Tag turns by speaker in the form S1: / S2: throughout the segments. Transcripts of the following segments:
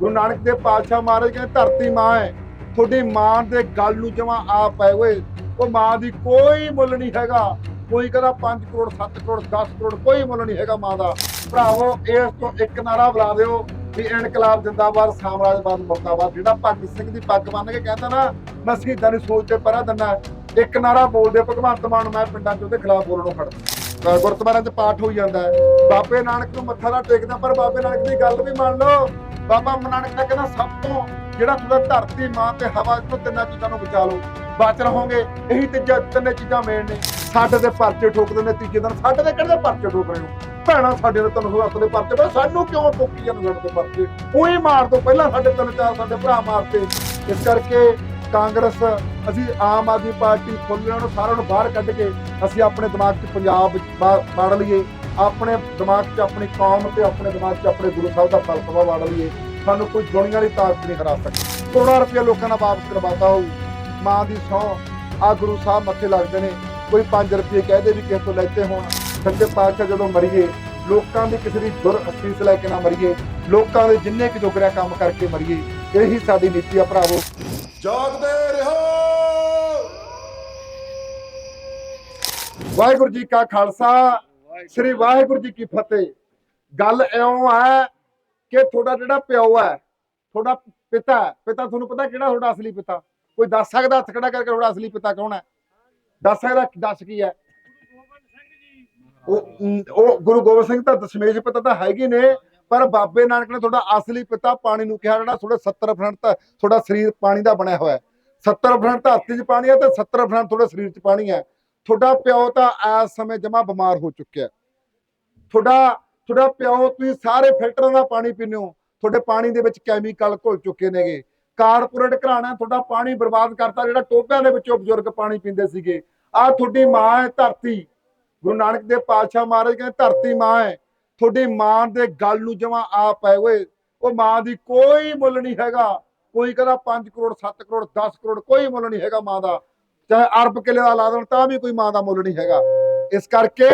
S1: ਗੁਰੂ ਨਾਨਕ ਦੇਵ ਪਾਤਸ਼ਾਹ ਮਹਾਰਾਜ ਕਹਿੰਦੇ, ਧਰਤੀ ਮਾਂ ਹੈ, ਤੁਹਾਡੀ ਮਾਂ ਦੇ ਗੱਲ ਨੂੰ ਜਮਾ ਆਪ ਪਏ ਓਏ। ਉਹ ਮਾਂ ਦੀ ਕੋਈ ਮੁੱਲ ਨਹੀਂ ਹੈਗਾ। ਕੋਈ ਕਹਿੰਦਾ 5 ਕਰੋੜ 7 ਕਰੋੜ 10 ਕਰੋੜ, ਕੋਈ ਮੁੱਲ ਨਹੀਂ ਹੈਗਾ ਮਾਂ ਦਾ। ਭਰਾਵੋ, ਇਸ ਤੋਂ ਇੱਕ ਨਾਰਾ ਬੁਲਾ ਦਿਓ ਵੀ ਇਨਕਲਾਬ ਜਿੰਦਾਬਾਦ ਸਾਮਰਾਜਵਾਦ ਮੁਰਦਾਬਾਦ। ਜਿਹੜਾ ਭਗਤ ਸਿੰਘ ਦੀ ਪੱਗ ਬੰਨ ਕੇ ਕਹਿੰਦਾ ਨਾ, ਮੈਂ ਸ਼ਹੀਦਾਂ ਦੀ ਸੋਚ ਤੇ ਪਰਾਂ ਦਿੰਦਾ, ਇੱਕ ਨਾਰਾ ਬੋਲਦੇ, ਭਗਵੰਤ ਮਾਨ, ਮੈਂ ਪਿੰਡਾਂ 'ਚ ਉਹਦੇ ਖਿਲਾਫ ਬੋਲਣੋਂ ਖੜਦਾ ਅਹ ਗੁਰਦੁਆਰਿਆਂ 'ਚ ਪਾਠ ਹੋਈ ਜਾਂਦਾ ਹੈ। ਬਾਬੇ ਨਾਨਕ ਨੂੰ ਮੱਥਾ ਦਾ ਟੇਕਦਾ, ਪਰ ਬਾਬੇ ਨਾਨਕ ਦੀ ਗੱਲ ਵੀ ਮੰਨ ਲਓ। ਬਾਬਾ ਨਾਨਕ ਦਾ ਕਹਿੰਦਾ, ਸਭ ਤੋਂ ਜਿਹੜਾ ਤੁਹਾਡਾ ਧਰਤੀ, ਮਾਂ ਤੇ ਹਵਾ ਤੋਂ ਤਿੰਨਾਂ ਚੀਜ਼ਾਂ ਨੂੰ ਬਚਾ ਲਓ। ਬਚ ਰਹੋਗੇ। ਇਹੀ ਤੀਜਾ, ਤਿੰਨੇ ਚੀਜ਼ਾਂ ਮੇਨ ਨੇ। ਸਾਡੇ ਦੇ ਪਰਚੇ ਠੋਕਦੇ ਨੇ, ਤੀਜੇ ਦਿਨ ਸਾਡੇ ਦੇ ਕਿਹੜੇ ਪਰਚੇ ਠੋਕ ਰਹੇ ਹੋ? ਭੈਣਾ, ਸਾਡੇ ਦੇ ਤੁਹਾਨੂੰ ਹੱਥ ਦੇ ਪਰਚੇ। ਪਰ ਸਾਨੂੰ ਕਿਉਂ ਠੋਕੀ ਜਾਂਦੇ ਸਾਡੇ ਦੇ ਪਰਚੇ? ਉਹੀ ਮਾਰ ਤੋਂ ਪਹਿਲਾਂ ਸਾਡੇ ਤਿੰਨ ਚਾਰ ਸਾਡੇ ਭਰਾ ਮਾਰਤੇ। ਇਸ ਕਰਕੇ ਕਾਂਗਰਸ, ਅਸੀਂ ਆਮ ਆਦਮੀ ਪਾਰਟੀ ਫੁੱਲਿਆਂ ਨੂੰ ਸਾਰਿਆਂ ਨੂੰ ਬਾਹਰ ਕੱਢ ਕੇ ਅਸੀਂ ਆਪਣੇ ਦਿਮਾਗ 'ਚ ਪੰਜਾਬ ਵਿੱਚ ਲਈਏ। ਆਪਣੇ ਦਿਮਾਗ 'ਚ ਆਪਣੀ ਕੌਮ ਤੇ ਆਪਣੇ ਦਿਮਾਗ 'ਚ ਆਪਣੇ ਗੁਰੂ ਸਾਹਿਬ ਦਾ ਫਲਸਫਾ ਵਾੜ ਲਈਏ ਸਾਨੂੰ ਕੋਈ ਦੁਨੀਆ ਦੀ ਤਾਕਤ ਨਹੀਂ ਹਰਾ ਸਕਦੀ ਕਰੋੜਾਂ ਰੁਪਏ ਲੋਕਾਂ ਨਾਲ ਵਾਪਸ ਕਰਵਾਤਾ ਹੋਊ ਮਾਂ ਦੀ ਸਹੁੰ ਆ ਗੁਰੂ ਸਾਹਿਬ ਮੱਥੇ ਲੱਗਦੇ ਨੇ। ਕੋਈ 5 ਰੁਪਏ ਕਹਦੇ ਵੀ ਕਿਸੇ ਤੋਂ ਲੈਤੇ ਹੋਣ ਸੱਚੇ ਪਾਤਸ਼ਾਹ ਜਦੋਂ ਮਰੀਏ ਲੋਕਾਂ ਦੀ ਕਿਸੇ ਦੀ ਦੁਰ ਅਸੀਸ ਲੈ ਕੇ ਨਾ ਮਰੀਏ ਲੋਕਾਂ ਦੇ ਜਿੰਨੇ ਕੁ ਜੋਗਰਿਆ ਕੰਮ ਕਰਕੇ ਮਰੀਏ ਇਹੀ ਸਾਡੀ ਨੀਤੀ ਆ ਭਰਾਵੋ।
S2: ਜਾਗਦੇ ਰਹੋ।
S1: ਵਾਹਿਗੁਰੂ ਜੀ ਕਾ ਖਾਲਸਾ ਸ੍ਰੀ ਵਾਹਿਗੁਰੂ ਜੀ ਕੀ ਫਤਿਹ। ਗੱਲ ਇਉਂ ਹੈ ਕਿ ਤੁਹਾਡਾ ਜਿਹੜਾ ਪਿਓ ਹੈ, ਤੁਹਾਡਾ ਪਿਤਾ ਹੈ। ਪਿਤਾ ਤੁਹਾਨੂੰ ਪਤਾ ਕਿਹੜਾ ਤੁਹਾਡਾ ਅਸਲੀ ਪਿਤਾ? ਕੋਈ ਦੱਸ ਸਕਦਾ ਹੱਥ ਖੜਾ ਕਰਕੇ ਤੁਹਾਡਾ ਅਸਲੀ ਪਿਤਾ ਕੌਣ ਹੈ? ਦੱਸ ਸਕਦਾ ਦੱਸ ਕੀ ਹੈ? ਉਹ ਗੁਰੂ ਗੋਬਿੰਦ ਸਿੰਘ ਤਾਂ ਦਸ਼ਮੇਸ਼ ਪਿਤਾ ਤਾਂ ਹੈਗੇ ਨੇ, ਪਰ ਬਾਬੇ ਨਾਨਕ ਨੇ ਤੁਹਾਡਾ ਅਸਲੀ ਪਿਤਾ ਪਾਣੀ ਨੂੰ ਕਿਹਾ, ਜਿਹੜਾ ਤੁਹਾਡੇ 70% ਤਾਂ ਤੁਹਾਡਾ ਸਰੀਰ ਪਾਣੀ ਦਾ ਬਣਿਆ ਹੋਇਆ ਹੈ। 70% ਧਰਤੀ 'ਚ ਪਾਣੀ ਹੈ ਤੇ 70% ਤੁਹਾਡੇ ਸਰੀਰ 'ਚ ਪਾਣੀ ਹੈ। ਤੁਹਾਡਾ ਪਿਓ ਤਾਂ ਇਸ ਸਮੇਂ ਜਮਾ ਬਿਮਾਰ ਹੋ ਚੁੱਕਿਆ ਤੁਹਾਡਾ ਤੁਹਾਡਾ ਪਿਓ, ਤੁਸੀਂ ਸਾਰੇ ਫਿਲਟਰਾਂ ਦਾ ਪਾਣੀ ਪੀਂਦੇ ਹੋ। ਤੁਹਾਡੇ ਪਾਣੀ ਦੇ ਵਿੱਚ ਕੈਮੀਕਲ ਘੁਲ ਚੁੱਕੇ ਨੇਗੇ। ਕਾਰਪੋਰੇਟ ਘਰਾਣਾ ਤੁਹਾਡਾ ਪਾਣੀ ਬਰਬਾਦ ਕਰਤਾ, ਜਿਹੜਾ ਟੋਭਿਆਂ ਦੇ ਵਿੱਚੋਂ ਬਜ਼ੁਰਗ ਪਾਣੀ ਪੀਂਦੇ ਸੀਗੇ। ਆ ਤੁਹਾਡੀ ਮਾਂ ਹੈ ਧਰਤੀ। ਗੁਰੂ ਨਾਨਕ ਦੇਵ ਪਾਤਸ਼ਾਹ ਮਹਾਰਾਜ ਕਹਿੰਦੇ, ਧਰਤੀ ਮਾਂ ਹੈ। ਤੁਹਾਡੀ ਮਾਂ ਦੇ ਗੱਲ ਨੂੰ ਜਮਾ ਆ ਪਏ ਓਏ। ਉਹ ਮਾਂ ਦੀ ਕੋਈ ਮੁੱਲ ਨਹੀਂ ਹੈਗਾ। ਕੋਈ ਕਹਿੰਦਾ 5 ਕਰੋੜ 7 ਕਰੋੜ 10 ਕਰੋੜ, ਕੋਈ ਮੁੱਲ ਨਹੀਂ ਹੈਗਾ ਮਾਂ ਦਾ। ਚਾਹੇ ਅਰਬ ਕਿਲੇ ਦਾ ਲਾ ਦੇਣ, ਤਾਂ ਵੀ ਕੋਈ ਮਾਂ ਦਾ ਮੁੱਲ ਨਹੀਂ ਹੈਗਾ। ਇਸ ਕਰਕੇ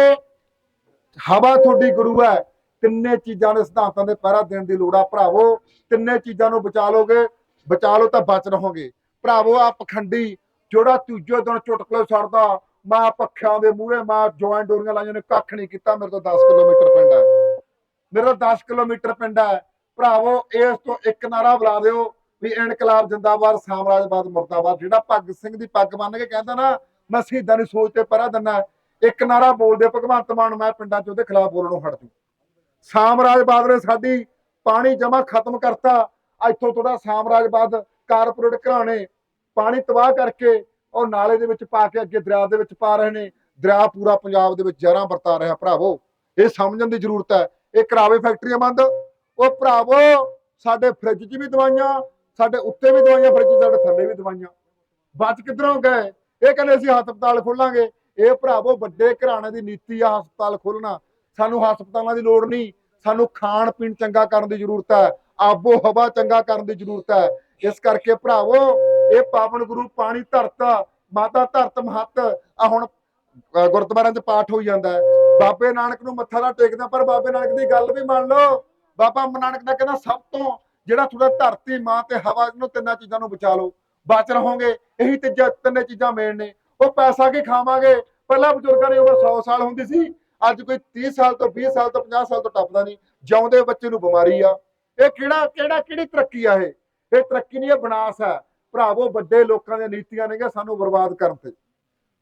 S1: ਹਵਾ ਤੁਹਾਡੀ ਗੁਰੂ ਹੈ। ਤਿੰਨੇ ਚੀਜ਼ਾਂ ਦੇ ਸਿਧਾਂਤਾਂ ਦੇ ਪਹਿਰਾ ਦੇਣ ਦੀ ਲੋੜ ਆ, ਭਰਾਵੋ। ਤਿੰਨੇ ਚੀਜ਼ਾਂ ਨੂੰ ਬਚਾ ਲੋਗੇ, ਬਚਾ ਲਓ ਤਾਂ ਬਚ ਰਹੋਗੇ। ਭਰਾਵੋ ਆ ਪਖੰਡੀ, ਜਿਹੜਾ ਤੀਜੇ ਦਿਨ ਚੁਟਕਲੇ ਛੱਡਦਾ, ਮਾਂ ਪੱਖਿਆਂ ਦੇ ਮੂਹਰੇ, ਮਾਂ ਜੁਆਇੰਟ ਡੋਰੀਆਂ ਲਾਈਆਂ ਨੇ, ਕੱਖ ਨਹੀਂ ਕੀਤਾ, ਮੇਰੇ ਤੋਂ 10 ਕਿਲੋਮੀਟਰ ਪਿੰਡ ਹੈ। ਮੇਰਾ 10 ਕਿਲੋਮੀਟਰ ਪਿੰਡ ਹੈ। ਭਰਾਵੋ, ਇਸ ਤੋਂ ਇੱਕ ਨਾਰਾ ਬੁਲਾ ਦਿਓ। ਵੀ ਇਨਕਲਾਬ ਜਿੰਦਾਬਾਦ, ਸਾਮਰਾਜਵਾਦ ਮੁਰਦਾਬਾਦ, ਜਿਹੜਾ ਭਗਤ ਸਿੰਘ ਦੀ ਪੱਗ ਬੰਨ ਕੇ ਕਹਿੰਦਾ ਨਾ, ਮੈਂ ਸ਼ਹੀਦਾਂ ਦੀ ਸੋਚ ਤੇ ਪਰਾਂ ਦਿੰਦਾ ਇੱਕ ਨਾਰਾ ਬੋਲਦੇ ਭਗਵੰਤ ਮਾਨ ਮੈਂ ਪਿੰਡਾਂ 'ਚ ਉਹਦੇ ਖਿਲਾਫ ਬੋਲਣੋਂ ਹਟ ਜੂ। ਸਾਮਰਾਜਵਾਦ ਨੇ ਸਾਡੀ ਪਾਣੀ ਜਮਾ ਖਤਮ ਕਰਤਾ। ਇੱਥੋਂ ਥੋੜਾ ਸਾਮਰਾਜਵਾਦ ਕਾਰਪੋਰੇਟ ਘਰਾਣੇ ਪਾਣੀ ਤਬਾਹ ਕਰਕੇ ਉਹ ਨਾਲੇ ਦੇ ਵਿੱਚ ਪਾ ਕੇ ਅੱਗੇ ਦਰਿਆ ਦੇ ਵਿੱਚ ਪਾ ਰਹੇ ਨੇ। ਦਰਿਆ ਪੂਰਾ ਪੰਜਾਬ ਦੇ ਵਿੱਚ ਜ਼ਹਿਰਾਂ ਵਰਤਾ ਰਿਹਾ, ਭਰਾਵੋ। ਇਹ ਸਮਝਣ ਦੀ ਜ਼ਰੂਰਤ ਹੈ। ਇਹ ਕਰਾਵੇ ਫੈਕਟਰੀਆਂ ਬੰਦ। ਉਹ ਭਰਾਵੋ, ਸਾਡੇ ਫ੍ਰਿਜ 'ਚ ਵੀ ਦਵਾਈਆਂ ਸਾਡੇ ਉੱਤੇ ਵੀ ਦਵਾਈਆਂ, ਫਰਿੱਜ ਸਾਡੇ ਥੱਲੇ ਵੀ ਦਵਾਈਆਂ। ਬਚ ਕਿੱਧਰੋਂ ਗਏ? ਇਹ ਕਹਿੰਦੇ ਅਸੀਂ ਹਸਪਤਾਲ ਖੋਲਾਂਗੇ। ਇਹ ਭਰਾਵੋ, ਵੱਡੇ ਘਰਾਣੇ ਦੀ ਨੀਤੀ ਆ ਹਸਪਤਾਲ ਖੋਲਣਾ। ਸਾਨੂੰ ਹਸਪਤਾਲਾਂ ਦੀ ਲੋੜ ਨਹੀਂ। ਸਾਨੂੰ ਖਾਣ ਪੀਣ ਚੰਗਾ ਕਰਨ ਦੀ ਜ਼ਰੂਰਤ ਹੈ। ਆਬੋ ਹਵਾ ਚੰਗਾ ਕਰਨ ਦੀ ਜ਼ਰੂਰਤ ਹੈ। ਇਸ ਕਰਕੇ ਭਰਾਵੋ, ਇਹ ਪਾਵਨ ਗੁਰੂ ਪਾਣੀ ਧਰਤ ਮਾਤਾ ਧਰਤ ਮਹੱਤ। ਆ ਹੁਣ ਗੁਰਦੁਆਰਿਆਂ 'ਚ ਪਾਠ ਹੋਈ ਜਾਂਦਾ ਹੈ। ਬਾਬੇ ਨਾਨਕ ਨੂੰ ਮੱਥਾ ਨਾ ਟੇਕਦਾ ਪਰ ਬਾਬੇ ਨਾਨਕ ਦੀ ਗੱਲ ਵੀ ਮੰਨ ਲਓ। ਬਾਬਾ ਨਾਨਕ ਦਾ ਕਹਿੰਦਾ, ਸਭ ਤੋਂ ਜਿਹੜਾ ਤੁਹਾਡਾ ਧਰਤੀ, ਮਾਂ ਤੇ ਹਵਾ ਨੂੰ ਤਿੰਨਾਂ ਚੀਜ਼ਾਂ ਨੂੰ ਬਚਾ ਲਓ। ਬਚ ਰਹੋਗੇ, ਇਹੀ ਤੀਜਾ ਤਿੰਨੇ ਚੀਜ਼ਾਂ ਮੇਨ ਨੇ। ਉਹ ਪੈਸਾ ਕੀ ਖਾਵਾਂਗੇ? ਪਹਿਲਾਂ ਬਜ਼ੁਰਗਾਂ ਦੀ ਉਮਰ 100 ਸਾਲ ਹੁੰਦੀ ਸੀ। ਅੱਜ ਕੋਈ 30 ਸਾਲ ਤੋਂ 20 ਸਾਲ ਤੋਂ 50 ਸਾਲ ਤੋਂ ਟੱਪਦਾ ਨਹੀਂ। ਜਿਉਂਦੇ ਬੱਚੇ ਨੂੰ ਬਿਮਾਰੀ ਆ। ਇਹ ਕਿਹੜਾ ਕਿਹੜਾ ਕਿਹੜੀ ਤਰੱਕੀ ਆ ਇਹ? ਇਹ ਤਰੱਕੀ ਨਹੀਂ, ਇਹ ਵਿਨਾਸ਼ ਹੈ। ਭਰਾਵੋ, ਵੱਡੇ ਲੋਕਾਂ ਦੀਆਂ ਨੀਤੀਆਂ ਨੇਗੀਆਂ, ਸਾਨੂੰ ਬਰਬਾਦ ਕਰਨ ਤੇ।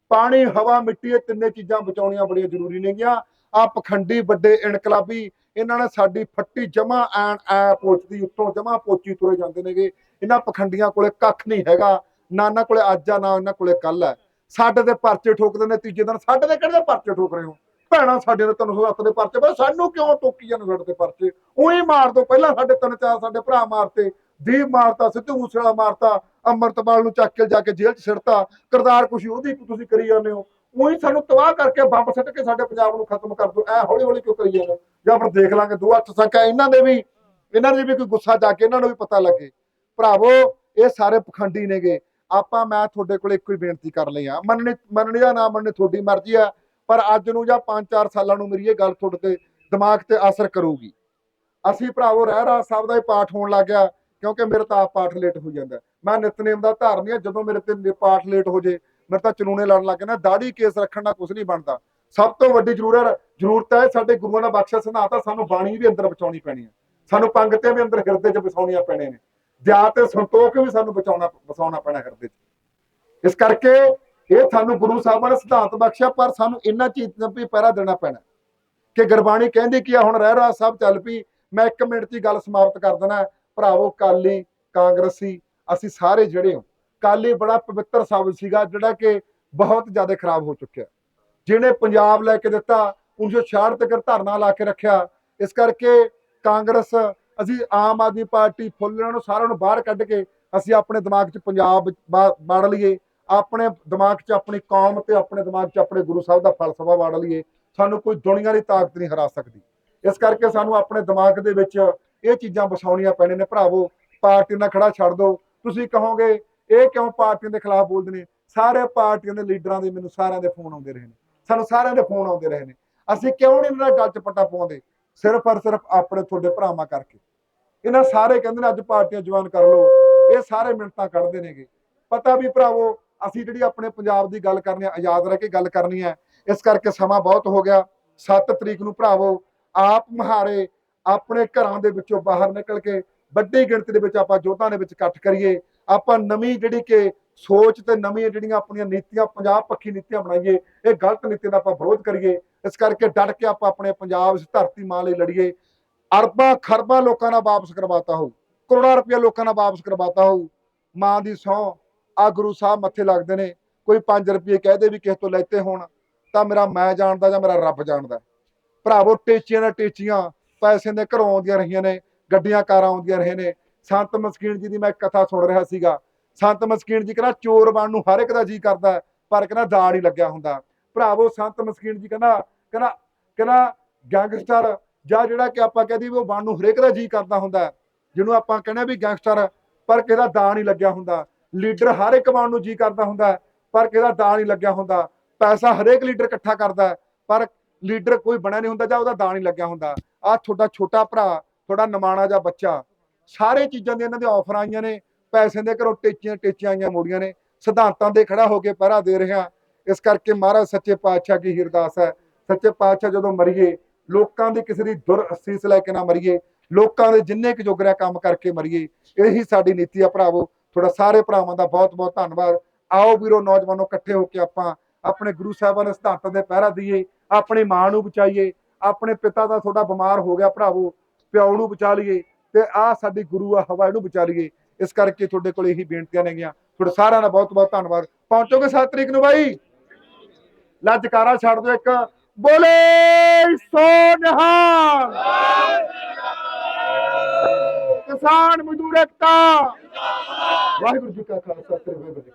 S1: ਪਾਣੀ, ਹਵਾ, ਮਿੱਟੀ, ਇਹ ਤਿੰਨੇ ਚੀਜ਼ਾਂ ਬਚਾਉਣੀਆਂ ਬੜੀਆਂ ਜ਼ਰੂਰੀ ਨੇਗੀਆਂ। ਆ ਪਖੰਡੀ ਵੱਡੇ ਇਨਕਲਾਬੀ, ਇਹਨਾਂ ਨੇ ਸਾਡੀ ਫੱਟੀ ਜਮਾ ਐਨ ਐ ਪੋਚਦੀ ਉੱਤੋਂ ਜਮਾ ਪੋਚੀ ਤੁਰੇ ਜਾਂਦੇ ਨੇਗੇ। ਇਹਨਾਂ ਪਖੰਡੀਆਂ ਕੋਲੇ ਕੱਖ ਨਹੀਂ ਹੈਗਾ, ਨਾ ਇਹਨਾਂ ਕੋਲੇ ਅੱਜ ਆ, ਨਾ ਇਹਨਾਂ ਕੋਲੇ ਕੱਲ ਹੈ ਸਾਡੇ ਦੇ ਪਰਚੇ ਠੋਕਦੇ ਨੇ, ਤੀਜੇ ਦਿਨ ਸਾਡੇ ਦੇ ਕਿਹੜੇ ਪਰਚੇ ਠੋਕ ਰਹੇ ਹੋ? ਭੈਣਾ ਸਾਡੇ ਦੇ ਤੁਹਾਨੂੰ ਹੱਥ ਦੇ ਪਰਚੇ, ਪਰ ਸਾਨੂੰ ਕਿਉਂ ਟੋਕੀ ਜਾਂਦੇ ਸਾਡੇ ਤੇ ਪਰਚੇ? ਉਹੀ ਮਾਰ ਦੋ, ਪਹਿਲਾਂ ਸਾਡੇ ਤਿੰਨ ਚਾਰ ਸਾਡੇ ਭਰਾ ਮਾਰਤੇ, ਦੀਪ ਮਾਰਤਾ, ਸਿੱਧੂ ਮੂਸੇਵਾਲਾ ਮਾਰਤਾ, ਅੰਮ੍ਰਿਤਪਾਲ ਨੂੰ ਚੱਕ ਕੇ ਜਾ ਕੇ ਜੇਲ੍ਹ 'ਚ ਸਿੱਟਤਾ ਕਰਤਾਰ ਕੁਸ਼ੀ ਉਹਦੀ ਤੁਸੀਂ ਕਰੀ ਜਾਂਦੇ ਹੋ। ਉਹੀ ਸਾਨੂੰ ਤਬਾਹ ਕਰਕੇ ਬੰਬ ਸਿੱਟ ਕੇ ਸਾਡੇ ਪੰਜਾਬ ਨੂੰ ਖਤਮ ਕਰ ਦੋ ਐ ਹੌਲੀ ਹੌਲੀ ਕਿਉਂ ਕਰੀ ਜਾਂਦੇ ਜਾਂ ਫਿਰ ਦੇਖ ਲਾਂਗੇ ਦੋ ਹੱਥ ਸੰਖਿਆ ਇਹਨਾਂ ਦੇ ਵੀ, ਇਹਨਾਂ ਦੇ ਵੀ ਕੋਈ ਗੁੱਸਾ ਜਾ ਕੇ ਇਹਨਾਂ ਨੂੰ ਵੀ ਪਤਾ ਲੱਗੇ। ਭਰਾਵੋ, ਇਹ ਸਾਰੇ ਪਖੰਡੀ ਨੇਗੇ। ਆਪਾਂ, ਮੈਂ ਤੁਹਾਡੇ ਕੋਲ ਇੱਕੋ ਹੀ ਬੇਨਤੀ ਕਰ ਲਈ ਆ। ਮੰਨਣੀ ਮੰਨਣੀ ਜਾਂ ਨਾ ਮੰਨਣੀ, ਤੁਹਾਡੀ ਮਰਜ਼ੀ ਆ, ਪਰ ਅੱਜ ਨੂੰ ਜਾਂ 5-4 ਸਾਲਾਂ ਨੂੰ ਮੇਰੀ ਇਹ ਗੱਲ ਤੁਹਾਡੇ ਤੇ ਦਿਮਾਗ ਤੇ ਅਸਰ ਕਰੂਗੀ। ਅਸੀਂ ਭਰਾਵੋ, ਰਹਿ ਰਾਜ ਸਾਹਿਬ ਦਾ ਹੀ ਪਾਠ ਹੋਣ ਲੱਗ ਗਿਆ, ਕਿਉਂਕਿ ਮੇਰੇ ਤਾਂ ਆਪ ਪਾਠ ਲੇਟ ਹੋ ਜਾਂਦਾ। ਮੈਂ ਨਿਤਨੇਮ ਦਾ ਧਾਰਨੀ ਆ, ਜਦੋਂ ਮੇਰੇ ਤੇ ਪਾਠ ਲੇਟ ਹੋ ਜੇ ਮੇਰੇ ਤਾਂ ਚਨੂਨੇ ਲੜਨ ਲੱਗ ਨਾ, ਦਾੜੀ ਕੇਸ ਰੱਖਣ ਨਾਲ ਕੁਝ ਨਹੀਂ ਬਣਦਾ। ਸਭ ਤੋਂ ਵੱਡੀ ਜ਼ਰੂਰਤ ਜ਼ਰੂਰਤ ਹੈ ਸਾਡੇ ਗੁਰੂਆਂ ਦਾ ਬਖਸ਼ਿਆ ਸਿਧਾਂਤ ਆ, ਸਾਨੂੰ ਬਾਣੀ ਵੀ ਅੰਦਰ ਬਚਾਉਣੀ ਪੈਣੀ ਹੈ। ਸਾਨੂੰ ਪੰਗਤੀਆਂ ਵੀ ਅੰਦਰ ਹਿਰਦੇ 'ਚ ਵਸਾਉਣੀਆਂ ਪੈਣੇ ਨੇ। ਦਿਆ ਤੇ ਸੰਤੋਖ ਵੀ ਸਾਨੂੰ ਬਚਾਉਣਾ, ਵਸਾਉਣਾ ਪੈਣਾ ਹਿਰਦੇ 'ਚ। ਇਸ ਕਰਕੇ ਇਹ ਸਾਨੂੰ ਗੁਰੂ ਸਾਹਿਬਾਂ ਨੇ ਸਿਧਾਂਤ ਬਖਸ਼ਿਆ, ਪਰ ਸਾਨੂੰ ਇਹਨਾਂ ਚੀਜ਼ਾਂ ਵੀ ਪਹਿਰਾ ਦੇਣਾ ਪੈਣਾ। ਕਿ ਗੁਰਬਾਣੀ ਕਹਿੰਦੀ ਕਿ ਆ, ਹੁਣ ਰਹਿ ਰਾ ਸਾਹਿਬ ਚੱਲ ਪਈ, ਮੈਂ 1 ਮਿੰਟ ਦੀ ਗੱਲ ਸਮਾਪਤ ਕਰ ਦੇਣਾ ਭਰਾਵੋ ਕਾਲੀ ਕਾਂਗਰਸੀ, ਅਸੀਂ ਸਾਰੇ ਜਿਹੜੇ ਹਾਂ ਕਾਲੀ ਬੜਾ ਪਵਿੱਤਰ ਸ਼ਬਦ ਸੀਗਾ, ਜਿਹੜਾ ਕਿ ਬਹੁਤ ਜ਼ਿਆਦਾ ਖਰਾਬ ਹੋ ਚੁੱਕਿਆ। ਜਿਹਨੇ ਪੰਜਾਬ ਲੈ ਕੇ ਦਿੱਤਾ 1966 ਤੱਕ ਧਰਨਾ ਲਾ ਕੇ ਰੱਖਿਆ। ਇਸ ਕਰਕੇ ਕਾਂਗਰਸ, ਅਸੀਂ ਆਮ ਆਦਮੀ ਪਾਰਟੀ ਫੁੱਲਾਂ ਨੂੰ ਸਾਰਿਆਂ ਨੂੰ ਬਾਹਰ ਕੱਢ ਕੇ ਅਸੀਂ ਆਪਣੇ ਦਿਮਾਗ 'ਚ ਪੰਜਾਬ ਬਾ- ਵਾੜ ਲਈਏ। ਆਪਣੇ ਦਿਮਾਗ 'ਚ ਆਪਣੀ ਕੌਮ ਤੇ ਆਪਣੇ ਦਿਮਾਗ 'ਚ ਆਪਣੇ ਗੁਰੂ ਸਾਹਿਬ ਦਾ ਫਲਸਫਾ ਵਾੜ ਲਈਏ। ਸਾਨੂੰ ਕੋਈ ਦੁਨੀਆ ਦੀ ਤਾਕਤ ਨਹੀਂ ਹਰਾ ਸਕਦੀ। ਇਸ ਕਰਕੇ ਸਾਨੂੰ ਆਪਣੇ ਦਿਮਾਗ ਦੇ ਵਿੱਚ ਇਹ ਚੀਜ਼ਾਂ ਵਸਾਉਣੀਆਂ ਪੈਣੀਆਂ ਨੇ। ਭਰਾਵੋ, ਪਾਰਟੀ ਨਾਲ ਖੜਾ ਛੱਡ ਦਿਓ। ਤੁਸੀਂ ਕਹੋਗੇ ਇਹ ਕਿਉਂ ਪਾਰਟੀਆਂ ਦੇ ਖਿਲਾਫ ਬੋਲਦੇ ਨੇ? ਸਾਰੇ ਪਾਰਟੀਆਂ ਦੇ ਲੀਡਰਾਂ ਦੇ ਮੈਨੂੰ ਸਾਰਿਆਂ ਦੇ ਫੋਨ ਆਉਂਦੇ ਰਹੇ ਨੇ। ਸਾਨੂੰ ਸਾਰਿਆਂ ਦੇ ਫੋਨ ਆਉਂਦੇ ਰਹੇ ਨੇ। ਅਸੀਂ ਕਿਉਂ ਨਹੀਂ ਇਹਨਾਂ ਦਾ ਗੱਲ ਚ ਪੱਟਾ ਪਾਉਂਦੇ? ਸਿਰਫ ਔਰ ਸਿਰਫ ਆਪਣੇ ਤੁਹਾਡੇ ਭਰਾਵਾਂ ਕਰਕੇ। ਇਹਨਾਂ ਸਾਰੇ ਕਹਿੰਦੇ ਨੇ, ਅੱਜ ਪਾਰਟੀਆਂ ਜੁਆਇਨ ਕਰ ਲਓ। ਇਹ ਸਾਰੇ ਮਿੰਟਾਂ ਕੱਢਦੇ ਨੇਗੇ। ਪਤਾ ਵੀ ਭਰਾਵੋ, ਅਸੀਂ ਜਿਹੜੀ ਆਪਣੇ ਪੰਜਾਬ ਦੀ ਗੱਲ ਕਰਨੀ ਹੈ ਆਜ਼ਾਦ ਰਹਿ ਕੇ ਗੱਲ ਕਰਨੀ ਹੈ ਇਸ ਕਰਕੇ ਸਮਾਂ ਬਹੁਤ ਹੋ ਗਿਆ। 7 ਤਰੀਕ ਨੂੰ ਭਰਾਵੋ, ਆਪ ਮਹਾਰੇ ਆਪਣੇ ਘਰਾਂ ਦੇ ਵਿੱਚੋਂ ਬਾਹਰ ਨਿਕਲ ਕੇ ਵੱਡੀ ਗਿਣਤੀ ਦੇ ਵਿੱਚ ਆਪਾਂ ਜੋਧਾਂ ਦੇ ਵਿੱਚ ਇਕੱਠ ਕਰੀਏ। ਆਪਾਂ ਨਵੀਂ ਜਿਹੜੀ ਕਿ ਸੋਚ ਤੇ ਨਵੀਆਂ ਜਿਹੜੀਆਂ ਆਪਣੀਆਂ ਨੀਤੀਆਂ, ਪੰਜਾਬ ਪੱਖੀ ਨੀਤੀਆਂ ਬਣਾਈਏ, ਇਹ ਗਲਤ ਨੀਤੀਆਂ ਦਾ ਆਪਾਂ ਵਿਰੋਧ ਕਰੀਏ, ਇਸ ਕਰਕੇ ਡਟ ਕੇ ਆਪਾਂ ਆਪਣੇ ਪੰਜਾਬ ਇਸ ਧਰਤੀ ਮਾਂ ਲਈ ਲੜੀਏ। ਅਰਬਾਂ, ਖਰਬਾਂ ਲੋਕਾਂ ਨਾਲ ਵਾਪਸ ਕਰਵਾਤਾ ਹੋ ਕਰੋੜਾਂ ਰੁਪਏ ਲੋਕਾਂ ਨਾਲ ਵਾਪਸ ਕਰਵਾਤਾ ਹੋ ਮਾਂ ਦੀ ਸਹੁੰ ਆ ਗੁਰੂ ਸਾਹਿਬ ਮੱਥੇ ਲੱਗਦੇ ਨੇ, ਕੋਈ 5 ਰੁਪਏ ਕਹਦੇ ਵੀ ਕਿਸੇ ਤੋਂ ਲੈਤੇ ਹੋਣ, ਤਾਂ ਮੇਰਾ ਮੈਂ ਜਾਣਦਾ ਜਾਂ ਮੇਰਾ ਰੱਬ ਜਾਣਦਾ। ਭਰਾਵੋ, ਟੇਚੀਆਂ ਨਾਲ ਟੇਚੀਆਂ, ਪੈਸੇ ਦੇ ਘਰੋਂ ਆਉਂਦੀਆਂ ਰਹੀਆਂ ਨੇ, ਗੱਡੀਆਂ ਕਾਰਾਂ ਆਉਂਦੀਆਂ ਰਹੇ ਨੇ ਸੰਤ ਮਸਕੀਨ ਜੀ ਦੀ ਮੈਂ ਇੱਕ ਕਥਾ ਸੁਣ ਰਿਹਾ ਸੀਗਾ। ਸੰਤ ਮਸਕੀਨ ਜੀ ਕਹਿੰਦਾ ਚੋਰ ਬਣ ਨੂੰ ਹਰ ਇੱਕ ਦਾ ਜੀ ਕਰਦਾ ਪਰ ਕਹਿੰਦਾ ਦਾੜ ਹੀ ਲੱਗਿਆ ਹੁੰਦਾ। ਭਰਾਵੋ, ਸੰਤ ਮਸਕੀਨ ਜੀ ਕਹਿੰਦਾ ਕਹਿੰਦਾ ਕਹਿੰਦਾ ਗੈਂਗਸਟਰ ਜਾਂ ਜਿਹੜਾ ਕਿ ਆਪਾਂ ਕਹਦੇ ਵੀ ਉਹ ਬਣ ਨੂੰ ਹਰੇਕ ਦਾ ਜੀ ਕਰਦਾ ਹੁੰਦਾ ਜਿਹਨੂੰ ਆਪਾਂ ਕਹਿੰਦੇ ਵੀ ਗੈਂਗਸਟਰ, ਪਰ ਕਿਹਦਾ ਦਾੜ ਨਹੀਂ ਲੱਗਿਆ ਹੁੰਦਾ। ਲੀਡਰ ਹਰ ਇੱਕ ਬਣ ਨੂੰ ਜੀ ਕਰਦਾ ਹੁੰਦਾ ਪਰ ਕਿਹਦਾ ਦਾੜ ਨਹੀਂ ਲੱਗਿਆ ਹੁੰਦਾ। ਪੈਸਾ ਹਰੇਕ ਲੀਡਰ ਇਕੱਠਾ ਕਰਦਾ ਪਰ ਲੀਡਰ ਕੋਈ ਬਣਿਆ ਨਹੀਂ ਹੁੰਦਾ ਜਾਂ ਉਹਦਾ ਦਾਣ ਨਹੀਂ ਲੱਗਿਆ ਹੁੰਦਾ। ਆ ਤੁਹਾਡਾ ਛੋਟਾ ਭਰਾ, ਤੁਹਾਡਾ ਨਮਾਣਾ ਜਾਂ ਬੱਚਾ ਸਾਰੇ ਚੀਜ਼ਾਂ ਦੇ ਇਹਨਾਂ ਦੇ ਆਫਰ ਆਈਆਂ ਨੇ ਪੈਸੇ ਦੇ ਘਰੋਂ ਟੇਚੀਆਂ ਟੇਚੀਆਂ ਆਈਆਂ, ਮੋੜੀਆਂ ਨੇ। ਸਿਧਾਂਤਾਂ ਦੇ ਖੜਾ ਹੋ ਕੇ ਪਹਿਰਾ ਦੇ ਰਿਹਾ। ਇਸ ਕਰਕੇ ਮਹਾਰਾਜ ਸੱਚੇ ਪਾਤਸ਼ਾਹ ਕੀ ਹਿਰਦਾਸ ਹੈ। ਸੱਚੇ ਪਾਤਸ਼ਾਹ ਜਦੋਂ ਮਰੀਏ, ਲੋਕਾਂ ਦੀ ਕਿਸੇ ਦੀ ਦੁਰ ਅਸੀਸ ਲੈ ਕੇ ਨਾ ਮਰੀਏ, ਲੋਕਾਂ ਦੇ ਜਿੰਨੇ ਕੁ ਜੋਗਰਿਆ ਕੰਮ ਕਰਕੇ ਮਰੀਏ, ਇਹੀ ਸਾਡੀ ਨੀਤੀ ਆ ਭਰਾਵੋ। ਤੁਹਾਡਾ ਸਾਰੇ ਭਰਾਵਾਂ ਦਾ ਬਹੁਤ ਬਹੁਤ ਧੰਨਵਾਦ। ਆਓ ਵੀਰੋ, ਨੌਜਵਾਨੋ ਇਕੱਠੇ ਹੋ ਕੇ ਆਪਾਂ ਆਪਣੇ ਗੁਰੂ ਸਾਹਿਬਾਨ ਦੇ ਸਿਧਾਂਤਾਂ ਦੇ ਪਹਿਰਾ ਦਈਏ, ਆਪਣੀ ਮਾਂ ਨੂੰ ਬਚਾਈਏ, ਆਪਣੇ ਪਿਤਾ ਦਾ ਤੁਹਾਡਾ ਬਿਮਾਰ ਹੋ ਗਿਆ ਭਰਾਵੋ, ਪਿਓ ਨੂੰ ਬਚਾ ਲਈਏ। ਤੇ ਆ ਸਾਡੀ ਗੁਰੂ ਆ, ਹਵਾ ਇਹਨੂੰ ਵਿਚਾਰੀਏ ਇਸ ਕਰਕੇ ਤੁਹਾਡੇ ਕੋਲ ਇਹੀ ਬੇਨਤੀਆਂ ਨੇਗੀਆਂ। ਤੁਹਾਡੇ ਸਾਰਿਆਂ ਦਾ ਬਹੁਤ ਬਹੁਤ ਧੰਨਵਾਦ। ਪਹੁੰਚੋਗੇ 7 ਤਰੀਕ ਨੂੰ ਬਾਈ? ਲੱਜਕਾਰਾ ਛੱਡ ਦਿਓ ਇੱਕ। ਬੋਲੇ ਸੋ ਨਿਹਾਲ ਕਿਸਾਨ ਮਜ਼ਦੂਰ ਏਕਤਾ। ਵਾਹਿਗੁਰੂ ਜੀ ਕਾ ਖਾਲਸਾ ਵਾਹਿਗੁਰੂ ਜੀ